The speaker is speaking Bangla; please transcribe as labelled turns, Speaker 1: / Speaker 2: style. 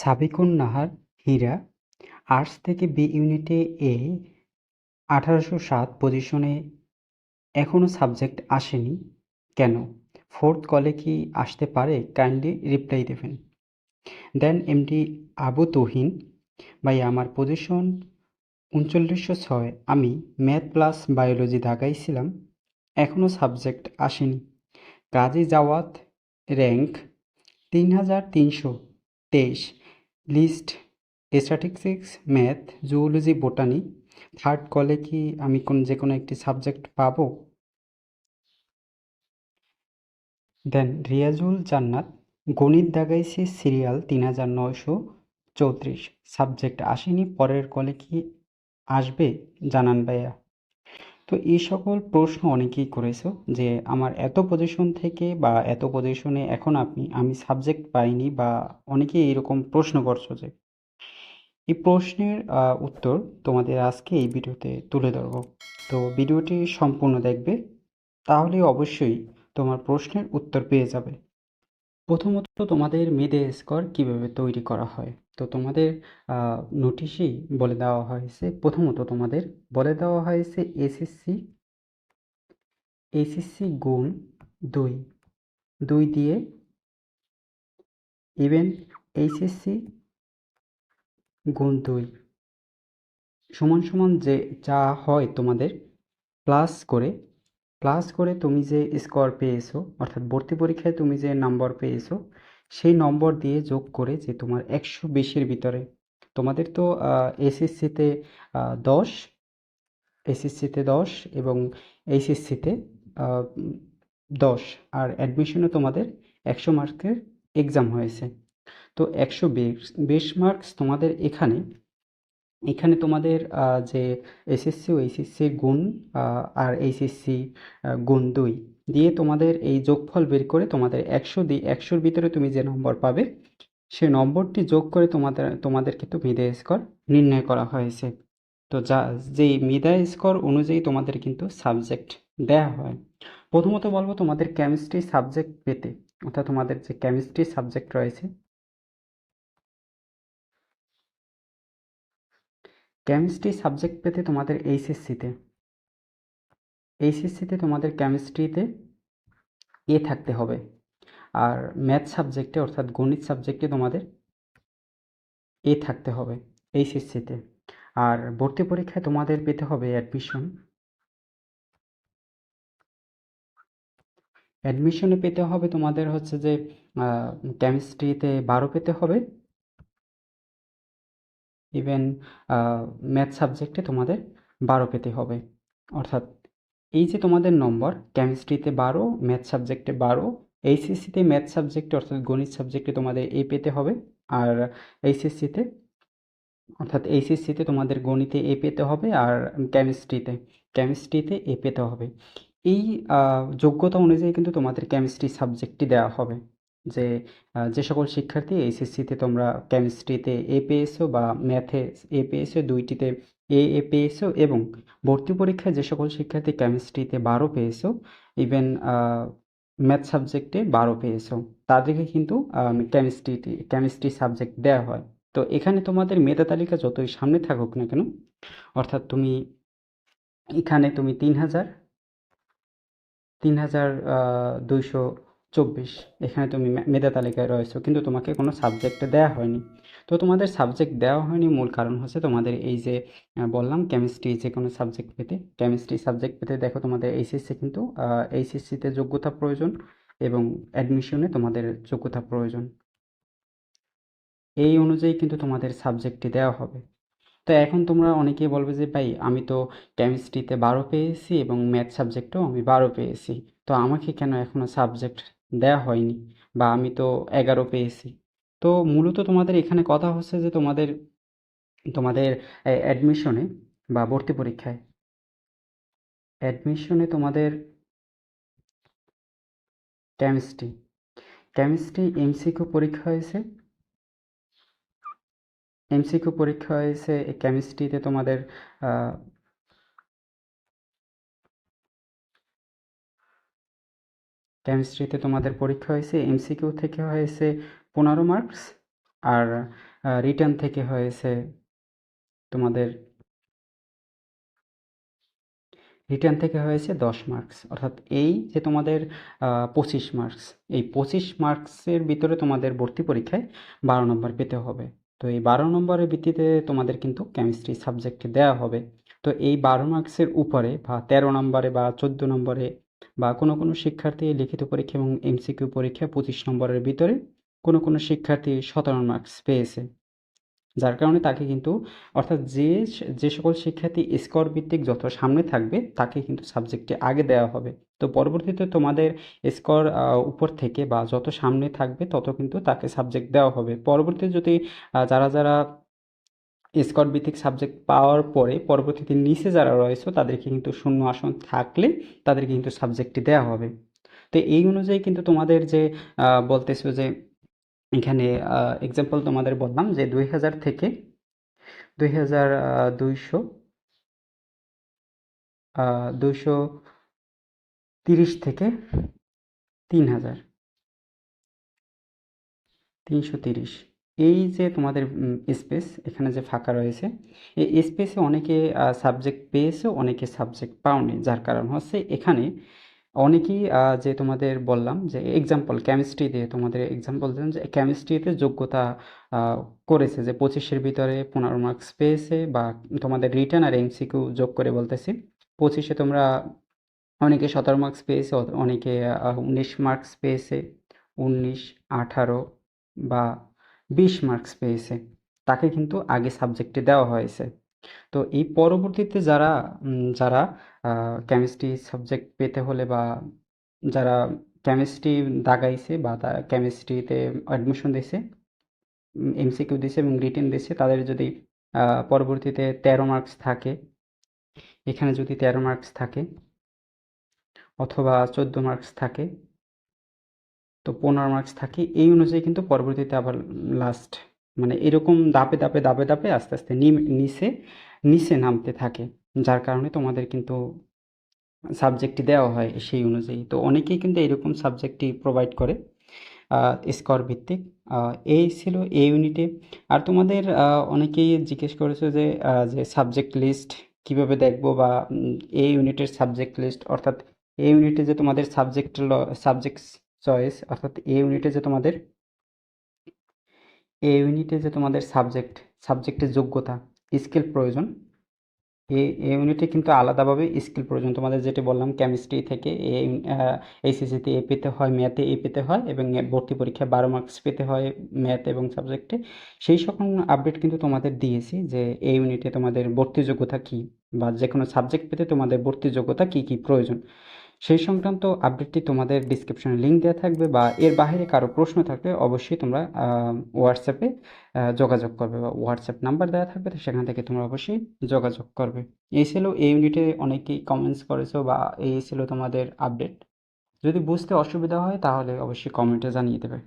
Speaker 1: সাবিকুন নাহার হীরা আর্টস থেকে বি ইউনিটে এ আঠারোশো সাত পজিশনে এখনও সাবজেক্ট আসেনি। কেন? ফোর্থ কলে কি আসতে পারে? কাইন্ডলি রিপ্লাই দেবেন। দেন এমডি আবু তহিন, ভাই, আমার পজিশন উনচল্লিশশো ছয়। আমি ম্যাথ প্লাস বায়োলজি দাগাইছিলাম এখনও সাবজেক্ট আসেনি। কাজী জাওয়াত র্যাঙ্ক তিন হাজার তিনশো তেইশ। List statistics math zoology botany third কলে কি আমি কোন যে কোনো একটি সাবজেক্ট পাবো? দেন রিয়াজুল জান্নাত গণিত দাগাইছি সিরিয়াল তিন হাজার নয়শো চৌত্রিশ। সাবজেক্ট আসেনি, পরের কলে কি আসবে? জানান ভাইয়া। তো এই সকল প্রশ্ন অনেকেই করেছ যে আমার এত পজিশন থেকে বা এত পজিশনে এখন আপনি, আমি সাবজেক্ট পাইনি বা অনেকেই এরকম প্রশ্ন করছ যে। এই প্রশ্নের উত্তর তোমাদের আজকে এই ভিডিওতে তুলে ধরবো। তো ভিডিওটি সম্পূর্ণ দেখবে, তাহলে অবশ্যই তোমার প্রশ্নের উত্তর পেয়ে যাবে। প্রথমত তোমাদের মেধে স্কোর কীভাবে তৈরি করা হয়? তো তোমাদের নোটিশেই বলে দেওয়া হয়েছে, প্রথমত তোমাদের বলে দেওয়া হয়েছে এসএসসি এসএসসি গুণ দুই দুই দিয়ে ইভেন এইচএসসি গুণ দুই, সমান সমান যে যা হয় তোমাদের প্লাস করে প্লাস করে তুমি যে স্কোর পেয়েছ, অর্থাৎ ভর্তি পরীক্ষায় তুমি যে নম্বর পেয়েছ সেই নম্বর দিয়ে যোগ করে যে তোমার একশো বিশের ভিতরে, তোমাদের তো এসএসসিতে দশ এসএসসিতে দশ এবং এইচএসসিতে দশ, আর অ্যাডমিশনে তোমাদের একশো মার্কের এক্সাম হয়েছে। তো একশো বিশ মার্কস তোমাদের এখানে এখানে তোমাদের যে এসএসসি ও এইচএসসির গুণ আর এইচএসসি গুণ দুই। দিয়ে তোমাদের এই যোগফল বের করে তোমাদের একশো দিয়ে একশোর ভিতরে তুমি যে নম্বর পাবে, সে নম্বরটি যোগ করে তোমাদের তোমাদের কিন্তু মেধা স্কোর নির্ণয় করা হয়েছে। তো যা, যেই মেধা স্কোর অনুযায়ী তোমাদের কিন্তু সাবজেক্ট দেয়া হয়। প্রথমত বলব তোমাদের কেমিস্ট্রি সাবজেক্ট পেতে, অর্থাৎ তোমাদের যে কেমিস্ট্রি সাবজেক্ট রয়েছে কেমিস্ট্রি সাবজেক্ট পেতে তোমাদের এইচএসসিতে এইচএসসিতে তোমাদের কেমিস্ট্রিতে এ থাকতে হবে। আর ম্যাথ সাবজেক্টে অর্থাৎ গণিত সাবজেক্টে তোমাদের এ থাকতে হবে এইচএসসিতে আর ভর্তি পরীক্ষায় তোমাদের পেতে হবে অ্যাডমিশন অ্যাডমিশনে পেতে হবে তোমাদের হচ্ছে যে কেমিস্ট্রিতে বারো পেতে হবে। ইভেন ম্যাথ সাবজেক্টে তোমাদের বারো পেতে হবে। অর্থাৎ এই যে তোমাদের নম্বর কেমিস্ট্রিতে বারো ম্যাথ সাবজেক্টে বারো এইচএসসিতে ম্যাথ সাবজেক্টে অর্থাৎ গণিত সাবজেক্টে তোমাদের এ পেতে হবে আর এইচএসসিতে অর্থাৎ এইচএসসিতে তোমাদের গণিতে এ পেতে হবে আর কেমিস্ট্রিতে কেমিস্ট্রিতে এ পেতে হবে। এই যোগ্যতা অনুযায়ী কিন্তু তোমাদের কেমিস্ট্রি সাবজেক্টটি দেওয়া হবে। যে যে সকল শিক্ষার্থী এইচএসসিতে তোমরা কেমিস্ট্রিতে এ পেয়েছ বা ম্যাথে এ পেয়েছ, দুইটিতে এ এ পেয়েছ এবং ভর্তি পরীক্ষায় যে সকল শিক্ষার্থী কেমিস্ট্রিতে বারো পেয়েছ ইভেন ম্যাথ সাবজেক্টে বারো পেয়েছ, তাদেরকে কিন্তু কেমিস্ট্রিটি কেমিস্ট্রি সাবজেক্ট দেওয়া হয়। তো এখানে তোমাদের মেধা তালিকা যতই সামনে থাকুক না কেন, অর্থাৎ তুমি এখানে তুমি তিন হাজার তিন হাজার দুইশো চব্বিশ। এখানে তুমি মেধা তালিকায় রয়েছো, কিন্তু তোমাকে কোনো সাবজেক্ট দেওয়া হয়নি। তো তোমাদের সাবজেক্ট দেওয়া হয়নি, মূল কারণ হচ্ছে তোমাদের এই যে বললাম কেমিস্ট্রি যে কোনো সাবজেক্ট পেতে। কেমিস্ট্রি সাবজেক্ট পেতে দেখো তোমাদের এইচএসসি কিন্তু এইচএসসিতে যোগ্যতা প্রয়োজন এবং অ্যাডমিশনে তোমাদের যোগ্যতা প্রয়োজন। এই অনুযায়ী কিন্তু তোমাদের সাবজেক্টটি দেওয়া হবে। তো এখন তোমরা অনেকেই বলবে যে, ভাই, আমি তো কেমিস্ট্রিতে বারো পেয়েছি এবং ম্যাথ সাবজেক্টেও আমি বারো পেয়েছি। তো আমাকে কেন এখনও সাবজেক্ট দেওয়া হয়নি বা আমি তো এগারো পেয়েছি। তো মূলত তোমাদের এখানে কথা হচ্ছে যে তোমাদের তোমাদের অ্যাডমিশনে বা ভর্তি পরীক্ষায়। অ্যাডমিশনে তোমাদের কেমিস্ট্রি কেমিস্ট্রি এমসিকিউ পরীক্ষা হয়েছে। এমসিকিউ পরীক্ষা হয়েছে কেমিস্ট্রিতে তোমাদের কেমিস্ট্রিতে তোমাদের পরীক্ষা হয়েছে এমসিকিউ থেকে হয়েছে পনেরো মার্কস আর রিটার্ন থেকে হয়েছে তোমাদের রিটার্ন থেকে হয়েছে দশ মার্কস অর্থাৎ এই যে তোমাদের পঁচিশ মার্কস এই পঁচিশ মার্কসের ভিতরে তোমাদের ভর্তি পরীক্ষায় বারো নম্বর পেতে হবে। তো এই বারো নম্বরের ভিত্তিতে তোমাদের কিন্তু কেমিস্ট্রি সাবজেক্ট দেওয়া হবে। তো এই বারো মার্কসের উপরে বা তেরো নম্বরে বা চোদ্দ নম্বরে বা কোনো কোনো শিক্ষার্থী লিখিত পরীক্ষা এবং এমসিকিউ পরীক্ষা পঁচিশ নম্বরের ভিতরে কোনো কোনো শিক্ষার্থী সতেরো মার্কস পেয়েছে। যার কারণে তাকে কিন্তু, অর্থাৎ যে যে সকল শিক্ষার্থী স্কোর ভিত্তিক যত সামনে থাকবে, তাকে কিন্তু সাবজেক্টে আগে দেওয়া হবে। তো পরবর্তীতে তোমাদের স্কোর উপর থেকে বা যত সামনে থাকবে তত কিন্তু তাকে সাবজেক্ট দেওয়া হবে। পরবর্তীতে যদি যারা যারা স্কোর ভিত্তিক সাবজেক্ট পাওয়ার পরে পরবর্তীতে নিচে যারা রয়েছে, তাদেরকে কিন্তু শূন্য আসন থাকলে তাদেরকে কিন্তু সাবজেক্টটি দেওয়া হবে। তো এই অনুযায়ী কিন্তু তোমাদের যে বলতেছো যে, এখানে এক্সাম্পল তোমাদের বললাম যে, দুই হাজার থেকে দুই হাজার দুইশো দুইশো তিরিশ থেকে তিন হাজার। তিনশো তিরিশ। এই যে তোমাদের স্পেস এখানে যে ফাঁকা রয়েছে, এই স্পেসে অনেকে সাবজেক্ট পেয়েছে, অনেকে সাবজেক্ট পাওনি, যার কারণ হচ্ছে এখানে অনেকেই যে তোমাদের বললাম যে এক্সাম্পল কেমিস্ট্রিতে তোমাদের এক্সাম্পল দিলাম যে কেমিস্ট্রিতে যোগ্যতা করেছে যে পঁচিশের ভিতরে পনেরো মার্কস পেয়েছে বা তোমাদের রিটার্ন আর এমসিকিউ যোগ করে বলতেছি, পঁচিশে তোমরা অনেকে সতেরো মার্কস পেয়েছে অনেকে উনিশ মার্কস পেয়েছে, উনিশ, আঠারো বা বিশ মার্কস পেয়েছে। তাকে কিন্তু আগে সাবজেক্টে দেওয়া হয়েছে। তো এই পরবর্তীতে যারা যারা কেমিস্ট্রি সাবজেক্ট পেতে হলে বা যারা কেমিস্ট্রি দাগাইছে বা তারা কেমিস্ট্রিতে অ্যাডমিশন দিয়েছে এমসিকিউ দিয়েছে এবং রিটেন দিয়েছে তাদের যদি পরবর্তীতে তেরো মার্কস থাকে, এখানে যদি তেরো মার্কস থাকে, অথবা চোদ্দ মার্কস থাকে তো পনেরো মার্কস থাকে। এই অনুযায়ী কিন্তু পরবর্তীতে আবার লাস্ট মানে এরকম দাপে দাপে দাপে দাপে আস্তে আস্তে নিচে নিচে নামতে থাকে। যার কারণে তোমাদের কিন্তু সাবজেক্টটি দেওয়া হয় সেই অনুযায়ী। তো অনেকেই কিন্তু এরকম সাবজেক্টটি প্রোভাইড করে স্কোর ভিত্তিক। এই ছিল এই ইউনিটে আর তোমাদের অনেকেই জিজ্ঞেস করেছে যে যে সাবজেক্ট লিস্ট কীভাবে দেখব বা এই ইউনিটের সাবজেক্ট লিস্ট অর্থাৎ এই ইউনিটে যে তোমাদের সাবজেক্ট সাবজেক্ট চয়েস অর্থাৎ এ ইউনিটে যে তোমাদের এ ইউনিটে যে তোমাদের সাবজেক্ট সাবজেক্টের যোগ্যতা স্কিল প্রয়োজন। এ এ ইউনিটে কিন্তু আলাদাভাবে স্কিল প্রয়োজন। তোমাদের যেটি বললাম কেমিস্ট্রি থেকে এইচএসসিতে এ পেতে হয় ম্যাথে এ পেতে হয় এবং ভর্তি পরীক্ষায় বারো মার্কস পেতে হয় ম্যাথ এবং সাবজেক্টে সেই সকল আপডেট কিন্তু তোমাদের দিয়েছি যে এ ইউনিটে তোমাদের ভর্তি যোগ্যতা কী বা যে কোনো সাবজেক্ট পেতে তোমাদের ভর্তি যোগ্যতা কী কী প্রয়োজন। সেই সংক্রান্ত আপডেটটি তোমাদের ডিসক্রিপশনে লিঙ্ক দেওয়া থাকবে বা এর বাইরে কারও প্রশ্ন থাকলে অবশ্যই তোমরা হোয়াটসঅ্যাপে যোগাযোগ করবে বা হোয়াটসঅ্যাপ নাম্বার দেওয়া থাকবে তো সেখান থেকে তোমরা অবশ্যই যোগাযোগ করবে। এই ছিল এই ইউনিটে অনেকেই কমেন্টস করেছ বা এই ছিল তোমাদের আপডেট যদি বুঝতে অসুবিধা হয় তাহলে অবশ্যই কমেন্টে জানিয়ে দেবে।